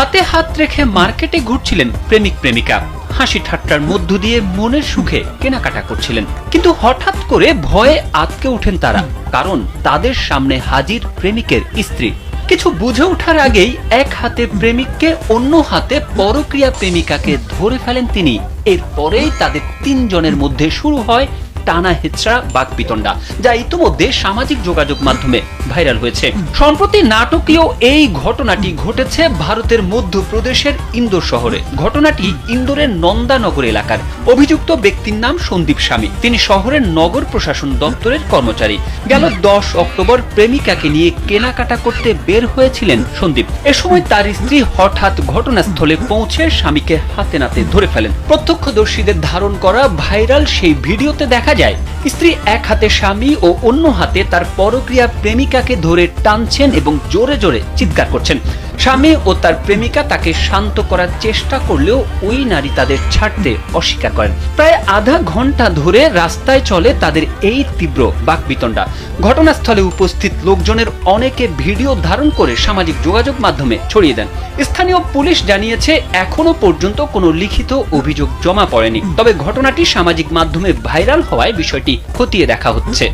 হাতে হাত রেখে মার্কেটে ঘুরছিলেন প্রেমিক প্রেমিকা। হাসি ঠাট্টার মধ্য দিয়ে মনের সুখে কেনাকাটা করছিলেন। কিন্তু হঠাৎ করে ভয়ে আতকে ওঠেন তারা, কারণ তাদের সামনে হাজির প্রেমিকের স্ত্রী। কিছু বুঝে ওঠার আগেই এক হাতে প্রেমিককে অন্য হাতে পরক্রিয়া প্রেমিকাকে ধরে ফেলেন তিনি। এরপরেই তাদের তিনজনের মধ্যে শুরু হয় টানা হেচড়া বাকবিতণ্ডা যা ইতিমধ্যে সামাজিক যোগাযোগ মাধ্যমে ভাইরাল হয়েছে। সম্প্রতি নাটকীয় এই ঘটনাটি ঘটেছে ভারতের মধ্যপ্রদেশের ইন্দোর শহরে। ঘটনাটি ইন্দোরের নন্দানগর এলাকার অভিযুক্ত ব্যক্তির নাম সন্দীপ স্বামী। তিনি শহরের নগর প্রশাসন দপ্তরের কর্মচারী। গেল দশ অক্টোবর প্রেমিকাকে নিয়ে কেনাকাটা করতে বের হয়েছিলেন সন্দীপ। এ সময় তার স্ত্রী হঠাৎ ঘটনাস্থলে পৌঁছে স্বামীকে হাতে নাতে ধরে ফেলেন। প্রত্যক্ষদর্শীদের ধারণ করা ভাইরাল সেই ভিডিওতে দেখা যায়। স্ত্রী এক হাতে স্বামী ও অন্য হাতে তার পরক্রিয়া প্রেমিকাকে ধরে টানছেন এবং জোরে জোরে চিৎকার করছেন। স্বামী ও তার প্রেমিকা তাকে শান্ত করার চেষ্টা করলেও ওই নারী তাদের ছাড়তে অস্বীকার করেন। প্রায় আধা ঘণ্টা ধরে রাস্তায় চলে তাদের এই তীব্র বাকবিতণ্ডা। ঘটনাস্থলে উপস্থিত লোকজনের অনেকে ভিডিও ধারণ করে সামাজিক যোগাযোগ মাধ্যমে ছড়িয়ে দেন। স্থানীয় পুলিশ জানিয়েছে, এখনও পর্যন্ত কোনো লিখিত অভিযোগ জমা পড়েনি। তবে ঘটনাটি সামাজিক মাধ্যমে ভাইরাল হওয়ায় বিষয়টি খতিয়ে দেখা হচ্ছে।